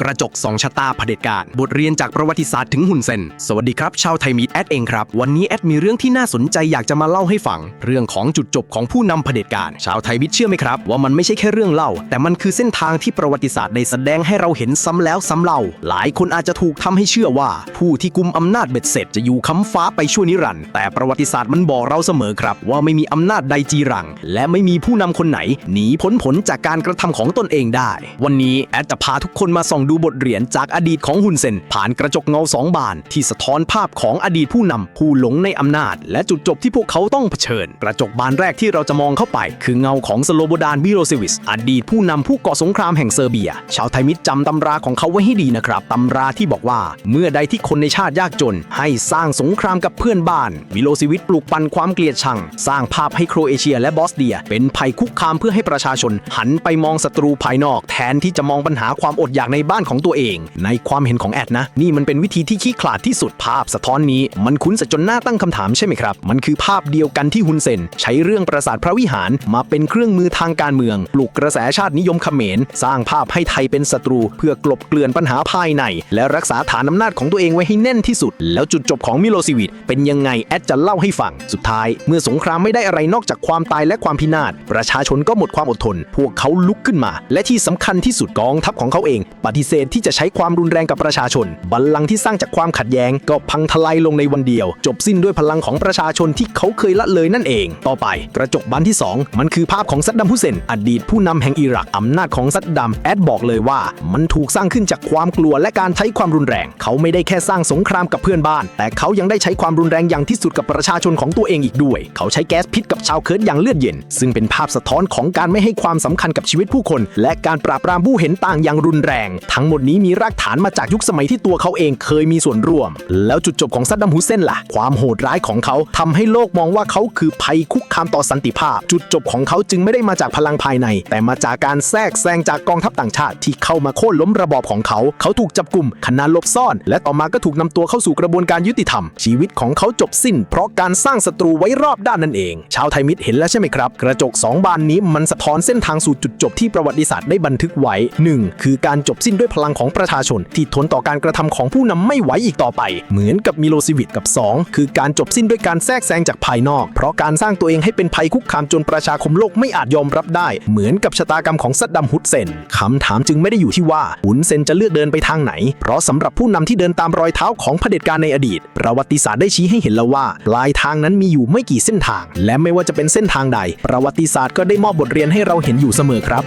กระจกสองชะตาเผด็จการ บทเรียนจากประวัติศาสตร์ถึงหุ่นเซน สวัสดีครับชาวไทยมีแอดเองครับ วันนี้แอดมีเรื่องที่น่าสนใจอยากจะมาเล่าให้ฟัง เรื่องของจุดจบของผู้นำเผด็จการ ชาวไทยมิตรเชื่อไหมครับ ว่ามันไม่ใช่แค่เรื่องเล่า แต่มันคือเส้นทางที่ประวัติศาสตร์ได้แสดงให้เราเห็นซ้ำแล้วซ้ำเล่า หลายคนอาจจะถูกทำให้เชื่อว่า ผู้ที่กุมอำนาจเบ็ดเสร็จจะอยู่ค้ำฟ้าไปชั่วนิรันดร์แต่ประวัติศาสตร์มันบอกเราเสมอครับ ว่าไม่มีอำนาจใดจีรัง และไม่มีผู้นำคนไหนหนีพ้นผลจากการกระทำของตนเองได้ วันนี้แอดจะพาทุกคนมาส่องดูบทเรียนจากอดีตของฮุนเซน ผ่านกระจกเงาสองบาน ที่สะท้อนภาพของอดีตผู้นำผู้หลงในอำนาจ และจุดจบที่พวกเขาต้องเผชิญ กระจกบานแรกที่เราจะมองเข้าไป คือเงาของสโลโบดานมิโรเซวิสอดีตผู้นำผู้ก่อสงครามแห่งเซอร์เบีย ชาวไทยมิตรจำตำราของเขาไว้ให้ดีนะครับตำราที่บอกว่า เมื่อใดที่คนในชาติยากจน ให้สร้างสงครามกับเพื่อนบ้านมิโลเซวิสปลูกปั่นความเกลียดชัง สร้างภาพให้โครเอเชียและบอสเดีย เป็นภัยคุกคามเพื่อให้ประชาชน หันไปมองศัตรูภายนอก แทนที่จะมองปัญหาความอดอยากในบ้านของตัวเอง ในความเห็นของแอดนะ นี่มันเป็นวิธีที่ขี้ขลาดที่สุดภาพสะท้อนนี้ มันคุ้นซะจนหน้าตั้งคำถามใช่ไหมครับ มันคือภาพเดียวกันที่ฮุนเซน ใช้เรื่องปราสาทพระวิหารมาเป็นเครื่องมือทางการเมือง ปลุกกระแสชาตินิยมเขมร สร้างภาพให้ไทยเป็นศัตรู เพื่อกลบเกลื่อนปัญหาภายใน และรักษาฐานอำนาจของตัวเองไว้ให้แน่นที่สุด แล้วจุดจบของมิโลซิวิตเป็นยังไงแอดจะเล่าให้ฟัง สุดท้าย เมื่อสงครามไม่ได้อะไรนอกจากความตายและความพินาศประชาชนก็หมดความอดทน พวกเขาลุกขึ้นมา และที่สำคัญที่สุดกองทัพของเขาเองปฏิเสธที่จะใช้ความรุนแรงกับประชาชน บัลลังก์ที่สร้างจากความขัดแย้งก็พังทลายลงในวันเดียว จบสิ้นด้วยพลังของประชาชนที่เขาเคยละเลยนั่นเอง ต่อไป กระจกบานที่ 2 มันคือภาพของซัดดัมฮุเซน อดีตผู้นำแห่งอิรักอำนาจของซัดดัมแอดบอกเลยว่า มันถูกสร้างขึ้นจากความกลัวและการใช้ความรุนแรง เขาไม่ได้แค่สร้างสงครามกับเพื่อนบ้าน แต่เขายังได้ใช้ความรุนแรงอย่างที่สุดกับประชาชนของตัวเองอีกด้วย เขาใช้แก๊สพิษกับชาวเคิร์ดอย่างเลือดเย็น ซึ่งเป็นภาพสะท้อนของการไม่ให้ความสำคัญกับชีวิตผู้คน และการปราบปรามผู้เห็นต่างอย่างรุนแรงทั้งหมดนี้มีรากฐานมาจากยุคสมัยที่ตัวเขาเองเคยมีส่วนร่วม แล้วจุดจบของซัดดัมฮุเซนล่ะ ความโหดร้ายของเขาทำให้โลกมองว่าเขาคือภัยคุกคามต่อสันติภาพ จุดจบของเขาจึงไม่ได้มาจากพลังภายใน แต่มาจากการแทรกแซงจากกองทัพต่างชาติ ที่เข้ามาโค่นล้มระบอบของเขา เขาถูกจับกลุ่มขณะลบซ่อน และต่อมาก็ถูกนำตัวเข้าสู่กระบวนการยุติธรรม ชีวิตของเขาจบสิ้น เพราะการสร้างศัตรูไว้รอบด้านนั่นเอง ชาวไทยมิตรเห็นแล้วใช่ไหมครับ กระจกสองบานนี้มันสะท้อนเส้นทางสู่จุดจบที่ประวัติศาสตร์ได้บันทึกไว้ 1. คือการจบสิ้นด้วยพลังของประชาชน ที่ทนต่อการกระทำของผู้นำไม่ไหวอีกต่อไป เหมือนกับมิโลซิวิตกับ 2 คือการจบสิ้นด้วยการแทรกแซงจากภายนอก เพราะการสร้างตัวเองให้เป็นภัยคุกคามจนประชาคมโลกไม่อาจยอมรับได้ เหมือนกับชะตากรรมของซัดดัมฮุสเซนคำถามจึงไม่ได้อยู่ที่ว่าฮุนเซนจะเลือกเดินไปทางไหน เพราะสำหรับผู้นำที่เดินตามรอยเท้าของเผด็จการในอดีต ประวัติศาสตร์ได้ชี้ให้เห็นแล้วว่าปลายทางนั้นมีอยู่ไม่กี่เส้นทาง และไม่ว่าจะเป็นเส้นทางใด ประวัติศาสตร์ก็ได้มอบบทเรียนให้เราเห็นอยู่เสมอครับ